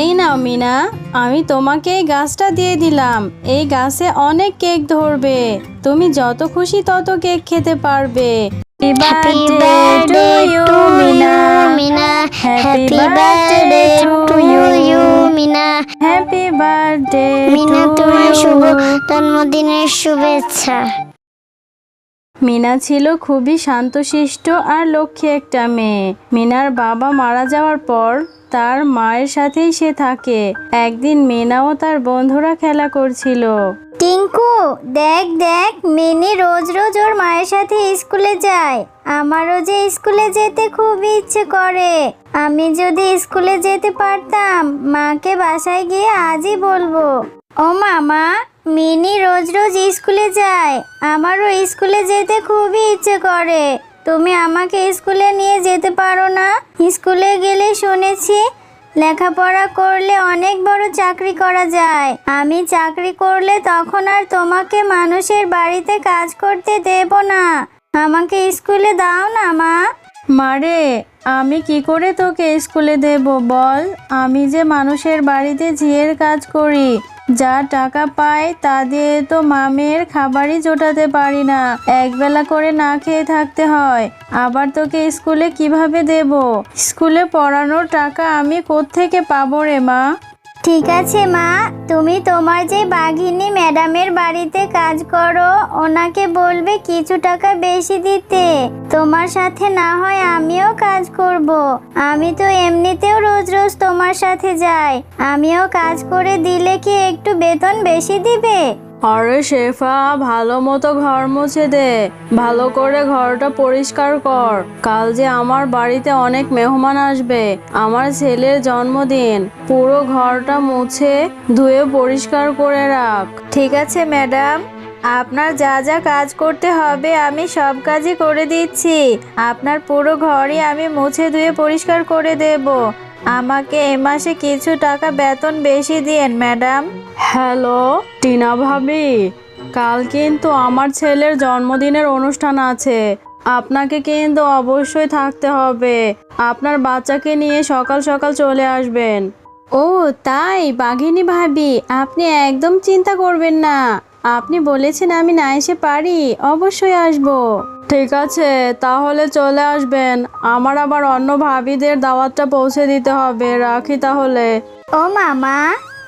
এই নাও মিনা। আমি তোমাকে এই গাছটা দিয়ে দিলাম। এই গাছে অনেক কেক ধরবে। তুমি যত খুশি তত কেক খেতে পারবে। Happy birthday to you, Mina. Happy birthday to you, you, Mina. Happy birthday তোমার শুভ জন্মদিনের শুভেচ্ছা। মিনা ছিল খুবই শান্তশিষ্ট আর লক্ষ্মী একটা মেয়ে। মিনার বাবা মারা যাওয়ার পর তার মায়ের সাথেই সে থাকে। একদিন মেনাও তার বন্ধুরা খেলা করছিল। টিঙ্কু, দেখ দেখ, মিনি রোজ রোজ ওর মায়ের সাথে স্কুলে যায়। আমারও যে স্কুলে যেতে খুব ইচ্ছে করে। আমি যদি স্কুলে যেতে পারতাম, মাকে বাসায় গিয়ে আজই বলব। ও মামা, মিনি রোজ রোজ স্কুলে যায়। আমারও স্কুলে যেতে খুবই ইচ্ছে করে। তুমি আমাকে স্কুলে নিয়ে যেতে পারো না। স্কুলে গেলে শুনেছি, লেখাপড়া করলে অনেক বড় চাকরি করা যায়। আমি চাকরি করলে তখন আর তোমাকে মানুষের বাড়িতে কাজ করতে দেব না। আমাকে স্কুলে দাও না, মা। মারে আমি কি করে তোকে স্কুলে দেব বল? আমি যে মানুষের বাড়িতে ঝিয়ের কাজ করি। যা টাকা পায় তা দিয়ে তো মামের খাবারই জোটাতে পারি না। একবেলা করে না খেয়ে থাকতে হয়। আবার তোকে স্কুলে কীভাবে দেব? স্কুলে পড়ানোর টাকা আমি কোত্থেকে পাবো রে মা? ঠিক আছে মা, তুমি তোমার যে বাঘিনী ম্যাডামের বাড়িতে কাজ করো, ওনাকে বলবে কিছু টাকা বেশি দিতে। তোমার সাথে না হয় আমিও করব। আমি তো এমনিতেও রোজ রোজ তোমার সাথে যাই। আমিও কাজ করে দিলে কি একটু বেতন বেশি দিবে? আরে শেফা ভালো মতো ঘর মুছে দে। ভালো করে ঘরটা পরিষ্কার কর। কাল যে আমার বাড়িতে অনেক মেহমান আসবে আমার ছেলের জন্মদিন। পুরো ঘরটা মুছে ধুয়ে পরিষ্কার করে রাখ। ঠিক আছে ম্যাডাম। আপনার যা যা কাজ করতে হবে আমি সব কাজই করে দিচ্ছি। আপনার পুরো ঘরই আমি মুছে ধুয়ে পরিষ্কার করে দেব। আমাকে এ মাসে কিছু টাকা বেতন বেশি দিন ম্যাডাম। হ্যালো টিনা ভাবি কাল কিন্তু আমার ছেলের জন্মদিনের অনুষ্ঠান আছে। আপনাকে কিন্তু অবশ্যই থাকতে হবে। আপনার বাচ্চাকে নিয়ে সকাল সকাল চলে আসবেন। ও তাই? বাঘিনী ভাবি আপনি একদম চিন্তা করবেন না। আপনি বলেছেন আমি না এসে পারি অবশ্যই আসব। ঠিক আছে তাহলে চলে আসবেন। আমার আবার অন্য ভাবিদের দাওয়াতটা পৌঁছে দিতে হবে রাখি তাহলে। ও মামা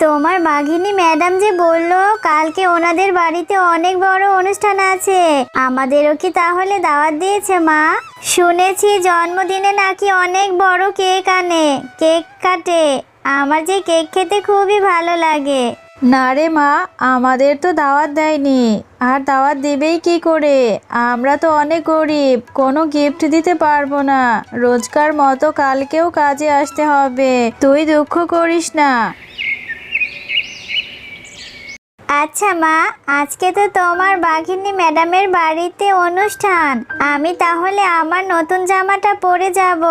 তোমার বাঘিনী ম্যাডাম যে বলল কালকে ওনাদের বাড়িতে অনেক বড় অনুষ্ঠান আছে। আমাদেরও কি তাহলে দাওয়াত দিয়েছে মা? শুনেছি জন্মদিনে নাকি অনেক বড় কেক আনে কেক কাটে। আমার যে কেক খেতে খুবই ভালো লাগে। না রে মা, আমাদের তো দাওয়াত দেয়নি। আর দাওয়াত দেবেই কি করে? আমরা তো অনেক গরিব, কোনো গিফট দিতে পারব না। রোজকার মতো কালকেও কাজে আসতে হবে। তুই দুঃখ করিস না। আচ্ছা মা, আজকে তো তোমার বাঘিনী ম্যাডামের বাড়িতে অনুষ্ঠান। আমি তাহলে আমার নতুন জামাটা পরে যাব।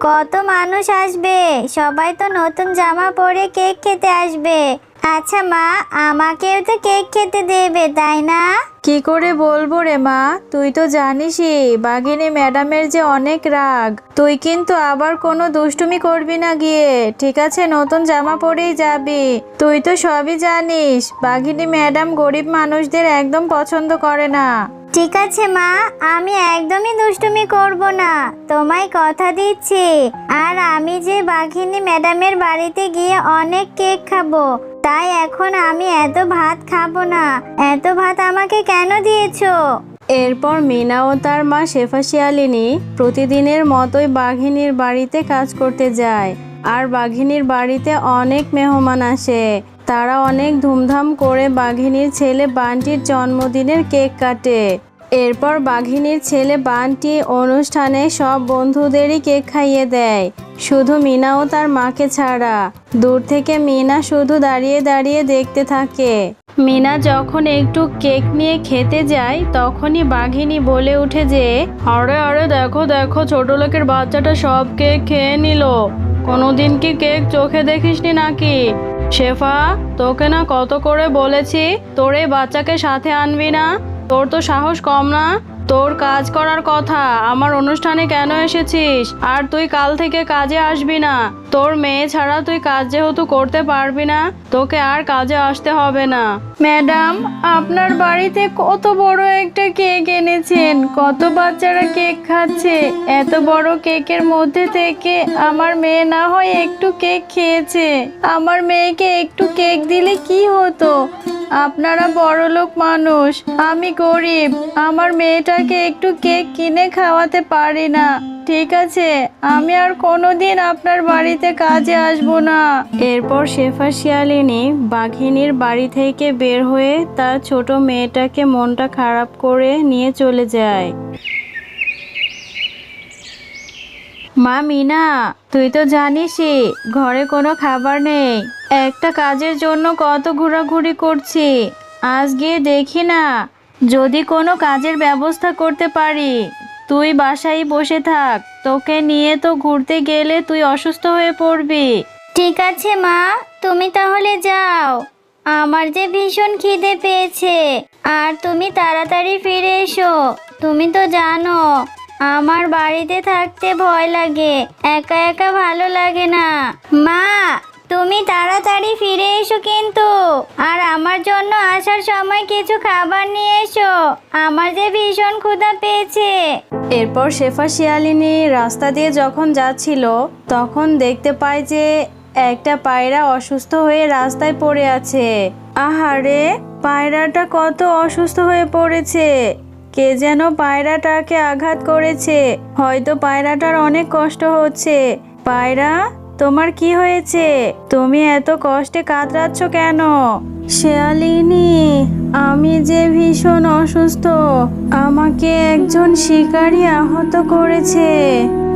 কত মানুষ আসবে? সবাই তো নতুন জামা পরে কেক খেতে আসবে। আচ্ছা মা, আমাকেও তো কেক খেতে দেবে, তাই না? কি করে বলব রে মা? তুই তো জানিসই, বাঘিনী ম্যাডামের যে অনেক রাগ। তুই কিন্তু আবার কোনো দুষ্টুমি করবি না গিয়ে। ঠিক আছে, নতুন জামা পরেই যাবি। তুই তো সবই জানিস, বাঘিনী ম্যাডাম গরিব মানুষদের একদম পছন্দ করে না। ঠিক আছে, মা। আমি একদমই দুষ্টুমি করব না। তোমায় কথা দিচ্ছি। আর আমি যে বাঘিনী ম্যাডামের বাড়িতে গিয়ে অনেক কেক খাব, তাই এখন আমি এত ভাত খাব না। এত ভাত আমাকে কেন দিয়েছ? এরপর মিনা ও তার মা শেফা শিয়ালিনী প্রতিদিনের মতোই বাঘিনীর বাড়িতে কাজ করতে যায়। আর বাঘিনীর বাড়িতে অনেক মেহমান আসে। তারা অনেক ধুমধাম করে বাঘিনীর ছেলে বান্টির জন্মদিনের কেক কাটে। এরপর বাঘিনীর ছেলে বান্টি অনুষ্ঠানে সব বন্ধুদেরই কেক খাইয়ে দেয়। শুধু মিনা ও তার মাকে ছাড়া। দূর থেকে মিনা শুধু দাঁড়িয়ে দাঁড়িয়ে দেখতে থাকে। মিনা যখন একটু কেক নিয়ে খেতে যায়, তখনই বাঘিনী বলে উঠে যে, আরে আরে, দেখো দেখো, ছোট লোকের বাচ্চাটা সব কেক খেয়ে নিল। কোনোদিন কি কেক চোখে দেখিসনি নাকি? শেফা, তোকে না কত করে বলেছি, তোর বাচ্চাকে সাথে আনবি না? তোর তো সাহস কম না। তোর কাজ করার কথা, আমার অনুষ্ঠানে কেন এসেছিস? আর তুই কাল থেকে কাজে আসবি না। তোর মেয়ে ছাড়া তুই কাজ যেহেতু করতে পারবি না, তোকে আর কাজে আসতে হবে না। ম্যাডাম, আপনার বাড়িতে কত বড় একটা কেক এনেছেন। কত বাচ্চারা কেক খাচ্ছে। এত বড় কেকের মধ্যে থেকে আমার মেয়ে না হয় একটু কেক খেয়েছে। আমার মেয়েকে একটু কেক দিলে কি হতো? আপনারা বড় লোক মানুষ, আমি গরিব, আমার মেয়েটাকে একটু কেক কিনে খাওয়াতে পারি না। ঠিক আছে, আমি আর কোনোদিন আপনার বাড়িতে কাজে আসব না। এরপর শেফা শিয়ালিনী বাঘিনীর বাড়ি থেকে বের হয়ে তার ছোট মেয়েটাকে মনটা খারাপ করে নিয়ে চলে যায়। মা, মিনা! তুই তো জানিসই, ঘরে কোনো খাবার নেই। একটা কাজের জন্য কত ঘোরাঘুরি করছি। আজ গিয়ে দেখি না, যদি কোনো কাজের ব্যবস্থা করতে পারি। তুই বাসায় বসে থাক, তোকে নিয়ে তো ঘুরতে গেলে তুই অসুস্থ হয়ে পড়বি। ঠিক আছে মা, তুমি তাহলে যাও। আমার যে ভীষণ খিদে পেয়েছে, আর তুমি তাড়াতাড়ি ফিরে এসো। তুমি তো জানো আমার বাড়িতে থাকতে ভয় লাগে। একা একা ভালো লাগে না। মা, তুমি তাড়াতাড়ি ফিরে এসো কিন্তু। আর আমার জন্য আসার সময় কিছু খাবার নিয়ে এসো। আমার যে ভীষণ ক্ষুধা পেয়েছে। এরপর শেফা শিয়ালিনী রাস্তা দিয়ে যখন যাচ্ছিল, তখন দেখতে পায় যে একটা পায়রা অসুস্থ হয়ে রাস্তায় পড়ে আছে। আহারে, পায়রাটা কত অসুস্থ হয়ে পড়েছে। কে যেন পায়রাটাকে আঘাত করেছে। হয়তো পায়রাটার অনেক কষ্ট হচ্ছে। পায়রা, তোমার কি হয়েছে? তুমি এত কষ্টে কাতরাচ্ছ কেন? শেয়ালিনী, আমি যে ভীষণ অসুস্থ, আমাকে একজন শিকারী আহত করেছে।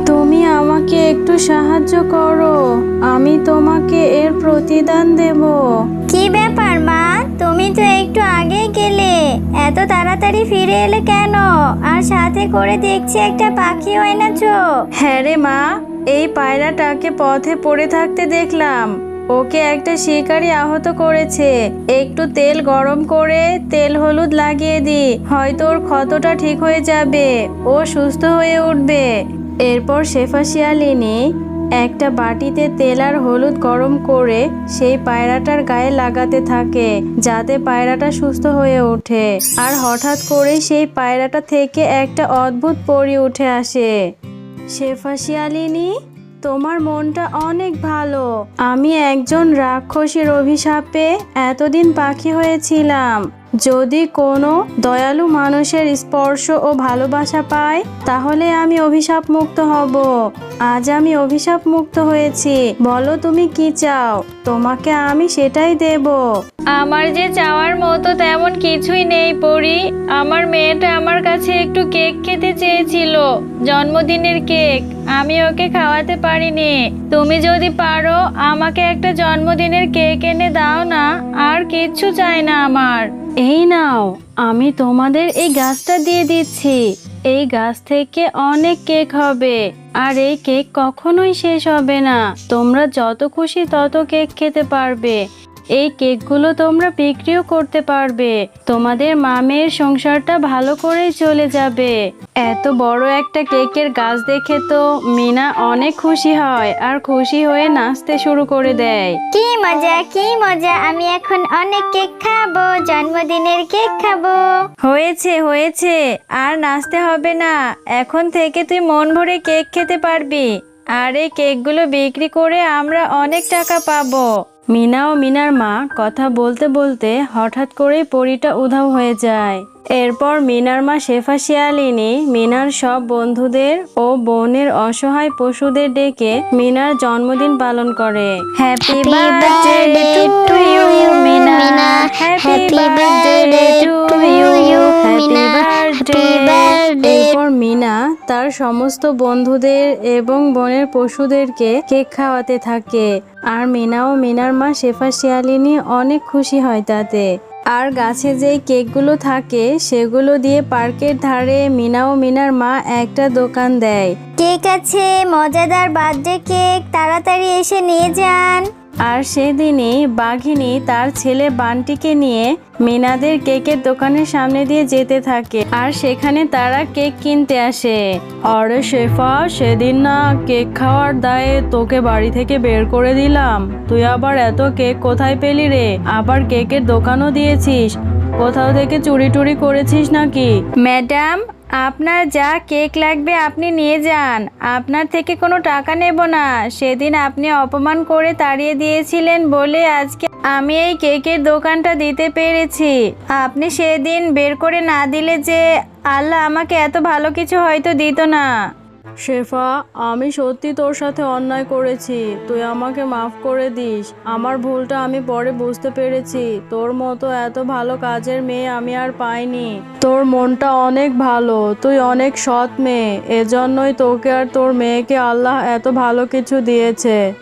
তুমি আমাকে একটু সাহায্য করো। আমি তোমাকে এর প্রতিদান দেব। কি ব্যাপার মা? তুমি তো একটু আগে এত তাড়াতাড়ি ফিরে এলে কেন? আর সাথে করে দেখছি একটা পাখিও এনেছো হ্যাঁ রে মা, এই পায়রাটাকে পথে পড়ে থাকতে দেখলাম। ওকে একটা শিকারি আহত করেছে। একটু তেল গরম করে তেল হলুদ লাগিয়ে দি, হয়তো ওর ক্ষতটা ঠিক হয়ে যাবে। ও সুস্থ হয়ে উঠবে। এরপর শেফা শিয়ালিনী একটা বাটিতে তেল আর হলুদ গরম করে সেই পায়রাটার গায়ে লাগাতে থাকে, যাতে পায়রাটা সুস্থ হয়ে ওঠে। আর হঠাৎ করে সেই পায়রাটা থেকে একটা অদ্ভুত পরি উঠে আসে। শেফা শিয়ালিনী, তোমার মনটা অনেক ভালো। আমি একজন রাক্ষসীর অভিশাপে এতদিন পাখি হয়েছিলাম। যদি কোনো দয়ালু মানুষের স্পর্শ ও ভালোবাসা পাই তাহলে আমি অভিশাপ মুক্ত হব। আজ আমি অভিশাপ মুক্ত হয়েছি। বলো তুমি কি চাও? তোমাকে আমি সেটাই দেব। আমার যে চাওয়ার মতো তেমন কিছুই নেই, পরি। আমার মেয়েটা আমার কাছে একটু কেক খেতে চেয়েছিল। জন্মদিনের কেক। আমি ওকে খাওয়াতে পারিনি। তুমি যদি পারো, আমাকে একটা জন্মদিনের কেক এনে দাও না। আর কিচ্ছু চাই না আমার। এই নাও, আমি তোমাদের এই গাছটা দিয়ে দিচ্ছি। এই গাছ থেকে অনেক কেক হবে, আর এই কেক কখনোই শেষ হবে না। তোমরা যত খুশি তত কেক খেতে পারবে। এই কেকগুলো তোমরা বিক্রিও করতে পারবে। তোমাদের মামের সংসারটা ভালো করেই চলে যাবে। এত বড় একটা কেকের গাছ দেখে তো মিনা অনেক খুশি হয় আর খুশি হয়ে নাচতে শুরু করে দেয়। কি মজা কি মজা আমি এখন অনেক কেক খাব জন্মদিনের কেক খাব। হয়েছে হয়েছে আর নাচতে হবে না। এখন থেকে তুই মন ভরে কেক খেতে পারবি। আর এই কেকগুলো বিক্রি করে আমরা অনেক টাকা পাবো। মিনা ও মিনার মা কথা বলতে বলতে হঠাৎ করেই পরিটা উধাও হয়ে যায়। এরপর মিনার মা শেফা শিয়ালিনী মিনার সব বন্ধুদের ও বোনের অসহায় পশুদের ডেকে মিনার জন্মদিন পালন করে। Happy birthday to you Mina happy birthday to you happy birthday এরপর মিনা তার সমস্ত বন্ধুদের এবং বনের পশুদেরকে কেক খাওয়াতে থাকে। আর মিনা ও মিনার মা শেফা শিয়ালিনী অনেক খুশি হয় তাতে। আর গাছে যেই কেকগুলো থাকে, সেগুলো দিয়ে পার্কের ধারে মিনা ও মিনার মা একটা দোকান দেয়। কেক আছে, মজাদার বার্থডে কেক, তাড়াতাড়ি এসে নিয়ে যান। আর সেদিনই বাঘিনী তার ছেলে বান্টিকে নিয়ে মিনাদের কেকের দোকানের সামনে দিয়ে যেতে থাকে। আর সেখানে তারা কেক কিনতে আসে। আরে শেফা, সেদিন না কেক খাওয়ার দায়ে তোকে বাড়ি থেকে বের করে দিলাম। তুই আবার এত কেক কোথায় পেলি রে? আবার কেকের দোকানও দিয়েছিস। কোথাও থেকে চুরি টুরি করেছিস নাকি? ম্যাডাম আপনার যা কেক লাগবে আপনি নিয়ে যান। আপনার থেকে কোনো টাকা নেব না। সেদিন আপনি অপমান করে তাড়িয়ে দিয়েছিলেন বলে আজকে আমি এই কেকের দোকানটা দিতে পেরেছি। আপনি সেদিন বের করে না দিলে যে আল্লাহ আমাকে এত ভালো কিছু হয়তো দিত না। শেফা, আমি সত্যি তোর সাথে অন্যায় করেছি। তুই আমাকে মাফ করে দিস। আমার ভুলটা আমি পরে বুঝতে পেরেছি। তোর মতো এত ভালো কাজের মেয়ে আমি আর পাইনি। তোর মনটা অনেক ভালো। তুই অনেক সৎ মেয়ে। এজন্যই তোকে আর তোর মেয়েকে আল্লাহ এত ভালো কিছু দিয়েছে।